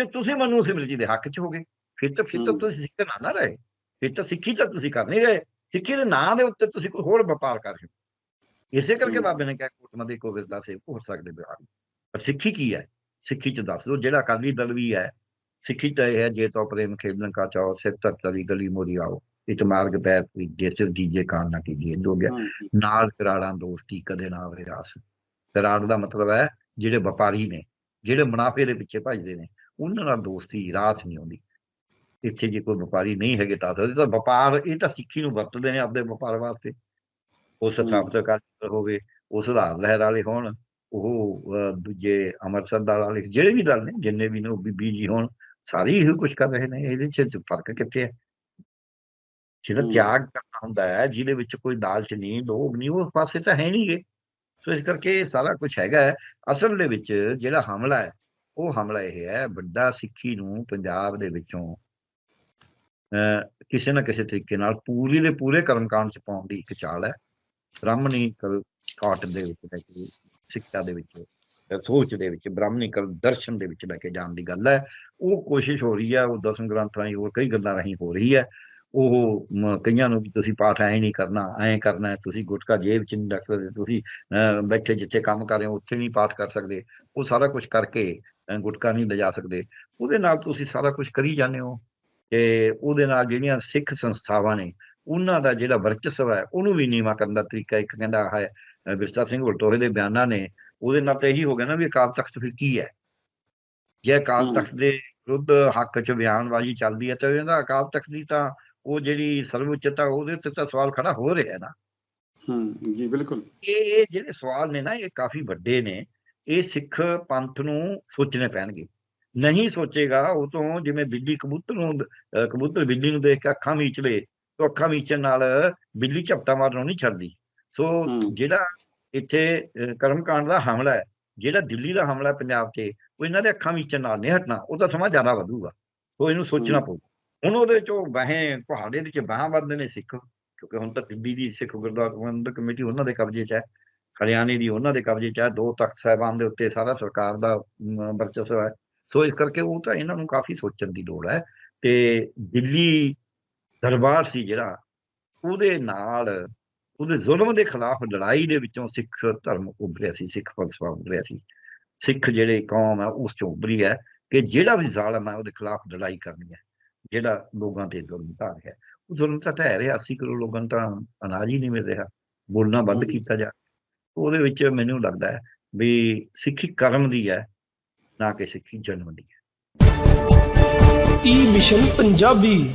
ਤੇ ਤੁਸੀਂ ਮਨੁ ਸਿਮਰਤੀ ਦੇ ਹੱਕ 'ਚ ਹੋਗੇ। ਫਿਰ ਤਾਂ ਫਿਰ ਤਾਂ। ਤੁਸੀਂ ਸਿੱਖ ਨਾ ਨਾ ਰਹੇ। ਫਿਰ ਤਾਂ ਸਿੱਖੀ ਤਾਂ ਤੁਸੀਂ ਕਰ ਨਹੀਂ ਰਹੇ। ਸਿੱਖੀ ਦੇ ਨਾਂ ਦੇ ਉੱਤੇ ਤੁਸੀਂ ਕੋਈ ਹੋਰ ਵਪਾਰ ਕਰ ਰਹੇ ਹੋ। ਇਸੇ ਕਰਕੇ। ਬਾਬੇ ਨੇ ਕਿਹਾ ਕੋਟਮਾ ਦੇ ਕੋ ਵਿਰਦਾ ਸੇ ਹੋ ਸਕਦੇ ਵਿਹਾਰ ਪਰ ਸਿੱਖੀ ਕੀ ਹੈ? ਸਿੱਖੀ ਚ ਦੱਸ ਦਿਓ ਜਿਹੜਾ ਅਕਾਲੀ ਦਲ ਵੀ ਹੈ ਸਿੱਖੀ ਤਾਂ ਇਹ ਹੈ ਜੇ ਤੋ ਪ੍ਰੇਮ ਖੇਡਣ ਕਾ ਚਾਓ ਸਿਰ ਤਰ ਤਰੀ ਗਲੀ ਮੋਰੀ ਆਓ। ਇਤ ਮਾਰਗ ਪੈਰ ਜੇ ਸਿਰ ਦੀਜੇ ਕਾਨ ਨਾ ਕੀਜੀਏ ਦੋ ਗਿਆ ਨਾਲ ਕਰਾੜਾਂ ਦੋਸਤੀ ਕਦੇ ਨਾ ਹੋਵੇ ਰਾਸ ਕਰਾੜ ਦਾ ਮਤਲਬ ਹੈ ਜਿਹੜੇ ਵਪਾਰੀ ਨੇ ਜਿਹੜੇ ਮੁਨਾਫੇ ਦੇ ਪਿੱਛੇ ਭੱਜਦੇ ਨੇ ਉਹਨਾਂ ਨਾਲ ਦੋਸਤੀ ਰਾਸ ਨਹੀਂ ਆਉਂਦੀ ਇੱਥੇ ਜੇ ਕੋਈ ਵਪਾਰੀ ਨਹੀਂ ਹੈਗੇ ਤਾਂ ਤਾਂ ਇਹ ਤਾਂ ਵਪਾਰ ਇਹ ਤਾਂ ਸਿੱਖੀ ਨੂੰ ਵਰਤਦੇ ਨੇ ਆਪਦੇ ਵਪਾਰ ਵਾਸਤੇ ਉਸ ਹਮ। ਸਾਬਤ ਕਰ ਹੋਵੇ ਉਹ ਸੁਧਾਰ ਲਹਿਰ ਵਾਲੇ ਹੋਣ ਉਹ ਦੂਜੇ ਅੰਮ੍ਰਿਤਸਰ ਦਲ ਵਾਲੇ ਜਿਹੜੇ ਵੀ ਦਲ ਨੇ ਜਿੰਨੇ ਵੀ ਨੇ ਉਹ ਬੀਬੀ ਜੀ ਹੋਣ ਸਾਰੇ ਇਹੋ ਕੁਝ ਕਰ ਰਹੇ ਨੇ ਇਹਦੇ ਚ ਫ਼ਰਕ ਕਿੱਥੇ ਹੈ ਜਿਹੜਾ। ਤਿਆਗ ਕਰਨਾ ਹੁੰਦਾ ਹੈ ਜਿਹਦੇ ਵਿੱਚ ਕੋਈ ਲਾਲਚ ਨਹੀਂ ਲੋਭ ਨਹੀਂ ਉਸ ਪਾਸੇ ਤਾਂ ਹੈ ਨਹੀਂਗੇ ਸੋ ਇਸ ਕਰਕੇ ਸਾਰਾ ਕੁਝ ਹੈਗਾ ਹੈ। ਅਸਲ ਦੇ ਵਿੱਚ ਜਿਹੜਾ ਹਮਲਾ ਹੈ ਉਹ ਹਮਲਾ ਇਹ ਹੈ ਵੱਡਾ ਸਿੱਖੀ ਨੂੰ ਪੰਜਾਬ ਦੇ ਵਿੱਚੋਂ ਅਹ ਕਿਸੇ ਨਾ ਕਿਸੇ ਤਰੀਕੇ ਨਾਲ ਪੂਰੀ ਦੇ ਪੂਰੇ ਕਰਮਕਾਂਡ ਚ ਪਾਉਣ ਦੀ ਇੱਕ ਚਾਲ ਹੈ। ਬ੍ਰਾਹਮਣੀਕਲ ਥਾਟ ਦੇ ਵਿੱਚ ਲੈ ਕੇ ਸਿੱਖਿਆ ਦੇ ਵਿੱਚ ਸੋਚ ਦੇ ਵਿੱਚ ਬ੍ਰਾਹਮਣੀਕਲ ਦਰਸ਼ਨ ਦੇ ਵਿੱਚ ਲੈ ਕੇ ਜਾਣ ਦੀ ਗੱਲ ਹੈ। ਉਹ ਕੋਸ਼ਿਸ਼ ਹੋ ਰਹੀ ਹੈ ਉਹ ਦਸਮ ਗ੍ਰੰਥ ਰਾਹੀਂ ਹੋਰ ਕਈ ਗੱਲਾਂ ਰਾਹੀਂ ਹੋ ਰਹੀ ਹੈ। ਉਹ ਕਈਆਂ ਨੂੰ ਵੀ ਤੁਸੀਂ ਪਾਠ ਐ ਨਹੀਂ ਕਰਨਾ ਐ ਕਰਨਾ ਤੁਸੀਂ ਗੁਟਕਾ ਜੇਬ ਚ ਨਹੀਂ ਰੱਖ ਸਕਦੇ ਤੁਸੀਂ ਅਹ, ਬੈਠੇ ਜਿੱਥੇ ਕੰਮ ਕਰ ਰਹੇ ਹੋ ਉੱਥੇ ਨਹੀਂ ਪਾਠ ਕਰ ਸਕਦੇ। ਉਹ ਸਾਰਾ ਕੁਝ ਕਰਕੇ ਗੁਟਕਾ ਨਹੀਂ ਲਿਜਾ ਸਕਦੇ। ਉਹਦੇ ਨਾਲ ਤੁਸੀਂ ਸਾਰਾ ਕੁਝ ਕਰੀ ਜਾਂਦੇ ਹੋ ਤੇ ਉਹਦੇ ਨਾਲ ਜਿਹੜੀਆਂ ਸਿੱਖ ਸੰਸਥਾਵਾਂ ਨੇ ਉਹਨਾਂ ਦਾ ਜਿਹੜਾ ਵਰਚਸਵ ਹੈ ਉਹਨੂੰ ਵੀ ਨੀਵਾ ਕਰਨ ਦਾ ਤਰੀਕਾ ਇੱਕ ਕਹਿੰਦਾ ਹੈ ਵਿਰਸਾ ਸਿੰਘ ਵਲਟੋਹੇ ਦੇ ਬਿਆਨਾਂ ਨੇ। ਉਹਦੇ ਨਾਲ ਤਾਂ ਇਹੀ ਹੋ ਗਿਆ ਨਾ ਵੀ ਅਕਾਲ ਤਖਤ ਫਿਰ ਕੀ ਹੈ? ਜੇ ਅਕਾਲ। ਤਖਤ ਦੇ ਵਿਰੁੱਧ ਹੱਕ ਚ ਬਿਆਨਬਾਜ਼ੀ ਚੱਲਦੀ ਹੈ ਤਾਂ ਇਹਦਾ ਅਕਾਲ ਤਖਤ ਦੀ ਤਾਂ ਉਹ ਜਿਹੜੀ ਸਰਵਉੱਚਤਾ ਉਹਦੇ ਉੱਤੇ ਤਾਂ ਸਵਾਲ ਖੜਾ ਹੋ ਰਿਹਾ ਹੈ ਨਾ। ਹੂੰ ਜੀ ਬਿਲਕੁਲ। ਇਹ ਇਹ ਜਿਹੜੇ ਸਵਾਲ ਨੇ ਨਾ ਇਹ ਕਾਫੀ ਵੱਡੇ ਨੇ। ਇਹ ਸਿੱਖ ਪੰਥ ਨੂੰ ਸੋਚਣੇ ਪੈਣਗੇ। ਨਹੀਂ ਸੋਚੇਗਾ ਉਹ ਤੋਂ ਜਿਵੇਂ ਬਿੱਲੀ ਕਬੂਤਰ ਨੂੰ ਕਬੂਤਰ ਬਿੱਲੀ ਨੂੰ ਦੇਖ ਕੇ ਅੱਖਾਂ ਮੀਚ ਲੇ ਤਾਂ ਅੱਖਾਂ ਮੀਚਣ ਨਾਲ ਬਿੱਲੀ ਝਪਟਾ ਮਾਰਨੋਂ ਨਹੀਂ ਛੱਡਦੀ। ਸੋ। ਜਿਹੜਾ ਇੱਥੇ ਅਹ ਕਰਮਕਾਂਡ ਦਾ ਹਮਲਾ ਹੈ ਜਿਹੜਾ ਦਿੱਲੀ ਦਾ ਹਮਲਾ ਪੰਜਾਬ 'ਤੇ ਉਹ ਇਹਨਾਂ ਦੇ ਅੱਖਾਂ ਮੀਚਣ ਨਾਲ ਨਹੀਂ ਹਟਣਾ ਉਹ ਤਾਂ ਸਮਾਂ ਜ਼ਿਆਦਾ ਵਧੂਗਾ। ਸੋ ਇਹਨੂੰ ਸੋਚਣਾ। ਪਊ। ਹੁਣ ਉਹਦੇ ਚੋਂ ਬਾਹੇ ਪਹਾੜੇ ਦੇ ਚ ਬਾਹਾਂ ਵੱਧਦੇ ਨੇ ਸਿੱਖ ਕਿਉਂਕਿ ਹੁਣ ਤਾਂ ਦਿੱਲੀ ਦੀ ਸਿੱਖ ਗੁਰਦੁਆਰਾ ਪ੍ਰਬੰਧਕ ਕਮੇਟੀ ਉਹਨਾਂ ਦੇ ਕਬਜ਼ੇ 'ਚ ਹੈ। ਹਰਿਆਣੇ ਦੀ ਉਹਨਾਂ ਦੇ ਕਬਜ਼ੇ 'ਚ ਹੈ ਦੋ ਤਖਤ ਸਾਹਿਬਾਨ ਦੇ ਉੱਤੇ ਸਾਰਾ ਸਰਕਾਰ ਦਾ ਵਰਚਸਵ ਹੈ। ਸੋ ਇਸ ਕਰਕੇ ਉਹ ਤਾਂ ਇਹਨਾਂ ਨੂੰ ਕਾਫੀ ਸੋਚਣ ਦੀ ਲੋੜ ਹੈ ਤੇ ਦਿੱਲੀ ਦਰਬਾਰ ਸੀ ਜਿਹੜਾ ਉਹਦੇ ਨਾਲ ਉਹਦੇ ਜ਼ੁਲਮ ਦੇ ਖਿਲਾਫ ਲੜਾਈ ਦੇ ਵਿੱਚੋਂ ਸਿੱਖ ਧਰਮ ਉੱਭਰਿਆ ਸੀ ਸਿੱਖ ਫਲਸਫਾ ਉੱਭਰਿਆ ਸੀ। ਸਿੱਖ ਜਿਹੜੇ ਕੌਮ ਹੈ ਉਸ ਚੋਂ ਉੱਭਰੀ ਹੈ ਕਿ ਜਿਹੜਾ ਵੀ ਜ਼ਾਲਮ ਹੈ ਉਹਦੇ ਖਿਲਾਫ ਲੜਾਈ ਕਰਨੀ ਹੈ ਜਿਹੜਾ ਲੋਕਾਂ ਤੇ ਜ਼ੁਲਮ ਢਾਹ ਰਿਹਾ ਉਹ ਜ਼ੁਲਮ ਤਾਂ ਢਹਿ ਰਿਹਾ 80 ਕਰੋੜ ਲੋਕਾਂ ਤਾਂ ਅਨਾਜ ਹੀ ਨਹੀਂ ਮਿਲ ਰਿਹਾ ਬੋਲਣਾ ਬੰਦ। ਕੀਤਾ ਜਾ ਉਹਦੇ ਵਿੱਚ ਮੈਨੂੰ ਲੱਗਦਾ ਹੈ ਵੀ ਸਿੱਖੀ ਕਰਮ ਦੀ ਹੈ, ਨਾ ਕਿ ਸਿੱਖੀ ਜਨਮ ਦੀ ਹੈ। ਈ ਮਿਸ਼ਨ ਪੰਜਾਬੀ